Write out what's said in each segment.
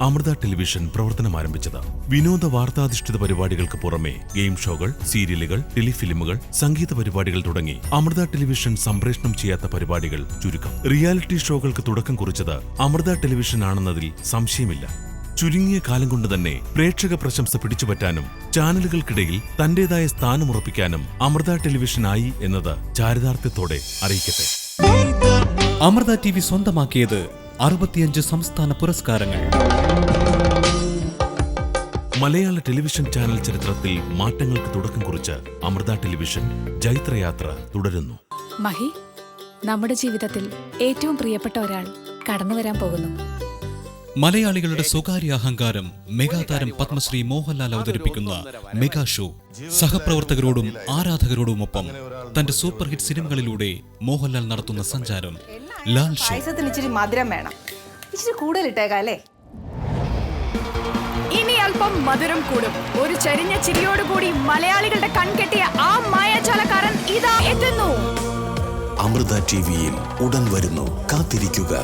Amrita television പ്രവർത്തനം ആരംഭിച്ചത് വിനോദ വാർത്താധിഷ്ഠിത പരിപാടികൾക്ക് പുറമെ ഗെയിം ഷോകൾ സീരിയലുകൾ ടെലിഫിലിമുകൾ സംഗീത പരിപാടികൾ തുടങ്ങി അമൃത ടെലിവിഷൻ സംപ്രേഷണം ചെയ്യാത്ത പരിപാടികൾ ചുരുക്കം. റിയാലിറ്റി ഷോകൾക്ക് തുടക്കം കുറിച്ചത് അമൃത ടെലിവിഷൻ ആണെന്നതിൽ സംശയമില്ല. ചുരുങ്ങിയ കാലം കൊണ്ട് തന്നെ പ്രേക്ഷക പ്രശംസ പിടിച്ചുപറ്റാനും ചാനലുകൾക്കിടയിൽ തന്റേതായ സ്ഥാനമുറപ്പിക്കാനും അമൃത ടെലിവിഷനായി എന്നത് ചാരിതാർത്ഥ്യത്തോടെ അറിയിക്കട്ടെ. അമൃത ടി സ്വന്തമാക്കിയത് അറുപത്തിയഞ്ച് സംസ്ഥാന പുരസ്കാരങ്ങൾ. മലയാള ടെലിവിഷൻ ചാനൽ ചരിത്രത്തിൽ മാറ്റങ്ങൾക്ക് തുടക്കം കുറിച്ച് അമൃത ടെലിവിഷൻ ജൈത്രയാത്ര തുടരുന്നു. മഹി നമ്മുടെ ജീവിതത്തിൽ ഏറ്റവും പ്രിയപ്പെട്ട ഒരാൾ കടന്നു വരാൻ പോകുന്നു. മലയാളികളുടെ സ്വകാര്യ അഹങ്കാരം മെഗാതാരം പത്മശ്രീ മോഹൻലാൽ അവതരിപ്പിക്കുന്ന മെഗാ ഷോ സഹപ്രവർത്തകരോടും ആരാധകരോടുമൊപ്പം തന്റെ സൂപ്പർ ഹിറ്റ് സിനിമകളിലൂടെ മോഹൻലാൽ നടത്തുന്ന സഞ്ചാരം ലാൽ ഷോ. പായസത്തിന് ഇച്ചിരി മധുരം വേണം. ഇച്ചിരി കൂടുതൽ ഇട്ടേക്കാം അല്ലേ? ഇനി അല്പം മധുരം കൂടും. ഒരു ചരിഞ്ഞ ചിരിയോടുകൂടി മലയാളികളുടെ കൺകെട്ടിയ ആ മായാജാലക്കാരൻ ഇതാ എത്തുന്നു. അമൃത ടി വിയിൽ ഉടൻ വരുന്നു. കാത്തിരിക്കുക.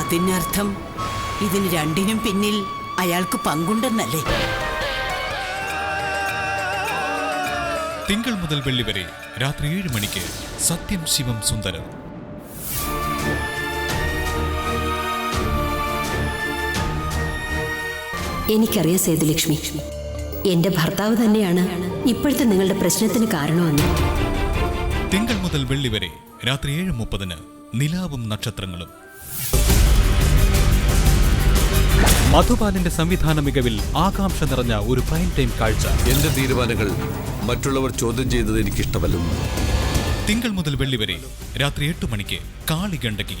അതിനർത്ഥം ഇതിന് രണ്ടിനും പിന്നിൽ അയാൾക്ക് പങ്കുണ്ടെന്നല്ലേ? തിങ്കൾ മുതൽ വെള്ളി വരെ രാത്രി ഏഴ് മണിക്ക് സത്യം ശിവം സുന്ദരം. എനിക്കറിയാം സേതുലക്ഷ്മി എന്റെ ഭർത്താവ് തന്നെയാണ് ഇപ്പോഴത്തെ നിങ്ങളുടെ പ്രശ്നത്തിന് കാരണമെന്ന്. തിങ്കൾ മുതൽ വെള്ളി വരെ രാത്രി ഏഴ് മുപ്പതിന് നിലാവും നക്ഷത്രങ്ങളും. മധുപാലിന്റെ സംവിധാന മികവിൽ ആകാംക്ഷ നിറഞ്ഞ ഒരു പ്രൈം ടൈം കാഴ്ച. എന്റെ തീരുമാനങ്ങൾ മറ്റുള്ളവർ ചോദ്യം ചെയ്തത് എനിക്കിഷ്ടമല്ല. തിങ്കൾ മുതൽ വെള്ളി വരെ രാത്രി എട്ട് മണിക്ക് കാളി ഗണ്ഡകി.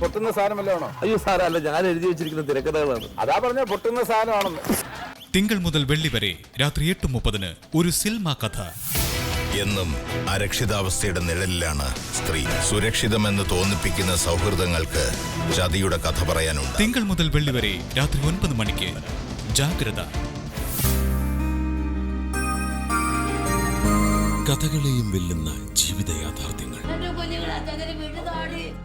പൊട്ടുന്ന സാധനമല്ലാണോ അയ്യോ സാറല്ല ഞാൻ എഴുതി വെച്ചിരിക്കുന്ന തിരക്കഥകളാണ്. അതാ പറഞ്ഞ പൊട്ടുന്ന സാധനമാണെന്ന്. തിങ്കൾ മുതൽ വെള്ളി വരെ രാത്രി എട്ട് മുപ്പതിന് ഒരു സിൽമ കഥ. എന്നും അരക്ഷിതാവസ്ഥയുടെ നിഴലിലാണ് സ്ത്രീ. സുരക്ഷിതമെന്ന് തോന്നിപ്പിക്കുന്ന സൗഹൃദങ്ങൾക്ക് ചതിയുടെ കഥ പറയാനുണ്ട്. തിങ്കൾ മുതൽ വെള്ളി വരെ രാത്രി ഒൻപത് മണിക്ക് ജാഗ്രത. കഥകളെയും വെല്ലുന്ന ജീവിത യാഥാർത്ഥ്യങ്ങൾ.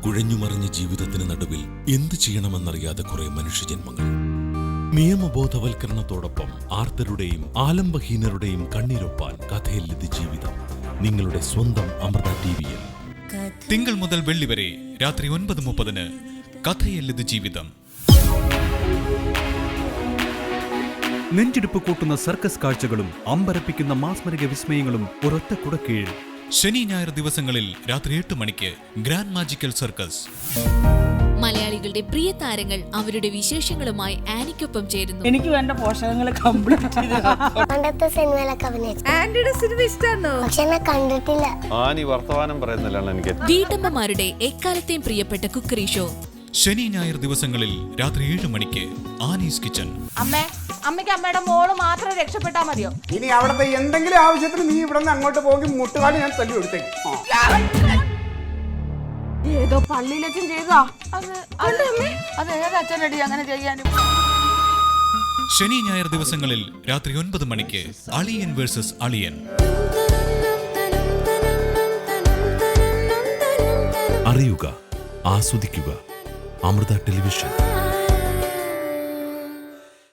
കുഴഞ്ഞുമറിഞ്ഞ ജീവിതത്തിന് നടുവിൽ എന്ത് ചെയ്യണമെന്നറിയാതെ കുറെ മനുഷ്യജന്മങ്ങൾ. നിയമബോധവൽക്കരണത്തോടൊപ്പം ആർത്തരുടെയും ആലംബഹീനരുടെയും കണ്ണീരൊപ്പാൻ കഥയില്ലത് ജീവിതം. നിങ്ങളുടെ സ്വന്തം അമൃത ടി വിയിൽ തിങ്കൾ മുതൽ വെള്ളി വരെ രാത്രി ഒൻപത് മുപ്പതിന് കഥയല്ലത് ജീവിതം. നെഞ്ചിടിപ്പ് കൂട്ടുന്ന സർക്കസ് കാഴ്ചകളും അമ്പരപ്പിക്കുന്ന മാസ്മരിക വിസ്മയങ്ങളും ഒരൊറ്റ കുടക്കീഴിൽ. ശനി ഞായർ ദിവസങ്ങളിൽ രാത്രി എട്ട് മണിക്ക് ഗ്രാൻഡ് മാജിക്കൽ സർക്കസ്. മലയാളികളുടെ പ്രിയ താരങ്ങൾ അവരുടെ വിശേഷങ്ങളുമായി ആനിക്കൊപ്പം ചേരുന്നു. എനിക്ക് വേണ്ട പോഷകങ്ങൾ പണ്ടത്തെ സിനിമയിലൊക്കെ ആന്റിയുടെ സിനിമ ഇഷ്ടമാണോ പക്ഷെ കണ്ടിട്ടില്ല. ആനി വർത്തമാനം പറയുന്നില്ലാണ് എനിക്ക് വീട്ടമ്മമാരുടെ എക്കാലത്തെയും പ്രിയപ്പെട്ട കുക്കറി ഷോ. ശനി ഞായർ ദിവസങ്ങളിൽ രാത്രി ഏഴ് മണിക്ക് ആനീസ് കിച്ചൺ. അമ്മേ അമ്മയ്ക്ക് അമ്മയുടെ മോൾ മാത്രം രക്ഷപ്പെട്ടാ മതിയോ? ഇനി അവിടുത്തെ എന്തെങ്കിലും ആവശ്യത്തിന് നീ ഇവിടെ നിന്ന് അങ്ങോട്ട് പോകും മുട്ടുകാലി ഞാൻ തല്ലി കൊടുത്തേക്കും. ഏതോ പള്ളിയിലച്ഛൻ ചെയ്താ അത് അത് അത് ഏത് അച്ഛനടി അങ്ങനെ ചെയ്യാനും? ശനി ഞായർ ദിവസങ്ങളിൽ രാത്രി ഒൻപത് മണിക്ക് അളിയൻ വേഴ്സസ് അളിയൻ. അറിയുക ആസ്വദിക്കുക അമൃത ടെലിവിഷൻ